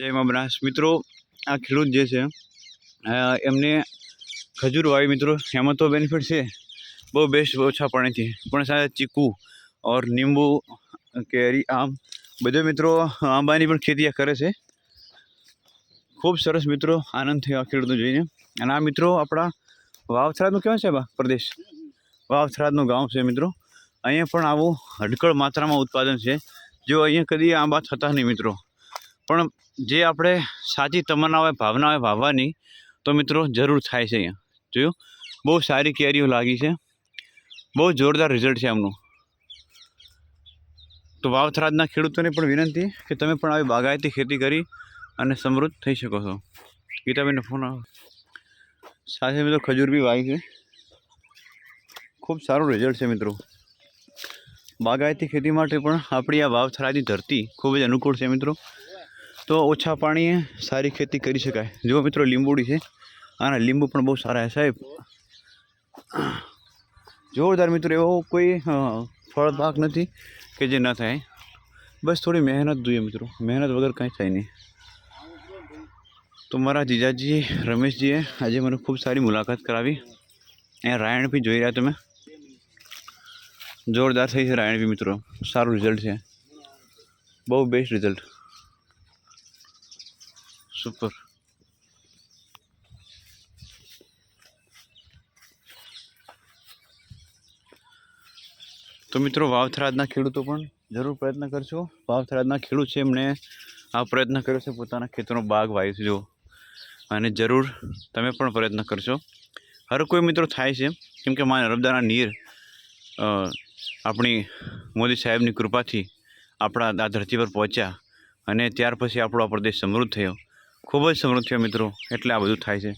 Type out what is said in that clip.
જય મા મિત્રો, આ ખેડૂત જે છે એમને ખજૂર વાવી મિત્રો, એમાં તો બેનિફિટ છે. બહુ બેસ્ટ ઓછા પાણીથી. પણ સાથે ચીકુ ઓર લીંબુ કેરી, આમ, બધો મિત્રો આંબાની પણ ખેતી કરે છે. ખૂબ સરસ મિત્રો આનંદ થયો આ ખેડૂતો જોઈને. અને આ મિત્રો આપણા વાવથરાદનું કહેવાય છે બા પ્રદેશ? વાવથરાદનું ગામ છે મિત્રો. અહીંયા પણ આવું હડકળ માત્રામાં ઉત્પાદન છે. જો અહીંયા કદી આંબા થતા નહીં મિત્રો. પણ જે આપણે સાચી તમન્ના હોય, ભાવના હોય વાવવાની તો મિત્રો જરૂર થાય છે અહીંયા. જોયું? બહુ સારી કેરીઓ લાગી છે. બહુ જોરદાર રિઝલ્ટ છે આમનું તો વાવથરાજના ખેડૂતોને પણ વિનંતી કે તમે પણ આવી બાગાયતી ખેતી કરી અને સમૃદ્ધ થઈ શકો છો. ગીતાબેનનો ફોન આવે. સાથે મિત્રો ખજૂર બી વાવી છે. ખૂબ સારું રિઝલ્ટ છે મિત્રો. બાગાયતી ખેતી માટે પણ આપણી આ વાવથરાજની ધરતી ખૂબ જ અનુકૂળ છે મિત્રો. તો ઓછા પાણીએ સારી ખેતી કરી શકાય. જો મિત્રો, લીંબુડી છે. આના લીંબુ પણ બહુ સારા છે સાહેબ. જોરદાર મિત્રો, એવો કોઈ ફળ પાક નથી કે જે ન થાય. બસ થોડી મહેનત જોઈએ મિત્રો. મહેનત વગર કાંઈ થાય નહીં. તો મારા જીજાજી, રમેશજીએ આજે મને ખૂબ સારી મુલાકાત કરાવી. અહીંયા રાયણ બી જોઈ રહ્યા તમે. જોરદાર થઈ છે રાયણ બી મિત્રો. સારું રિઝલ્ટ છે. બહુ બેસ્ટ રિઝલ્ટ સુપર તો મિત્રો વાવથરાજના ખેડૂતો પણ જરૂર પ્રયત્ન કરશો. વાવથરાજના ખેડૂત છે એમણે આ પ્રયત્ન કર્યો છે પોતાના ખેતરનો બાગ વાવીજો અને જરૂર તમે પણ પ્રયત્ન કરશો. હર કોઈ મિત્રો થાય છે, કેમ કે મા નર્મદાના નીર આપણી મોદી સાહેબની કૃપાથી આપણા આ ધરતી પર પહોંચ્યા અને ત્યાર પછી આપણો આ પ્રદેશ સમૃદ્ધ થયો. ખૂબ જ સમૃદ્ધ મિત્રો. એટલે આ બધું થાય છે.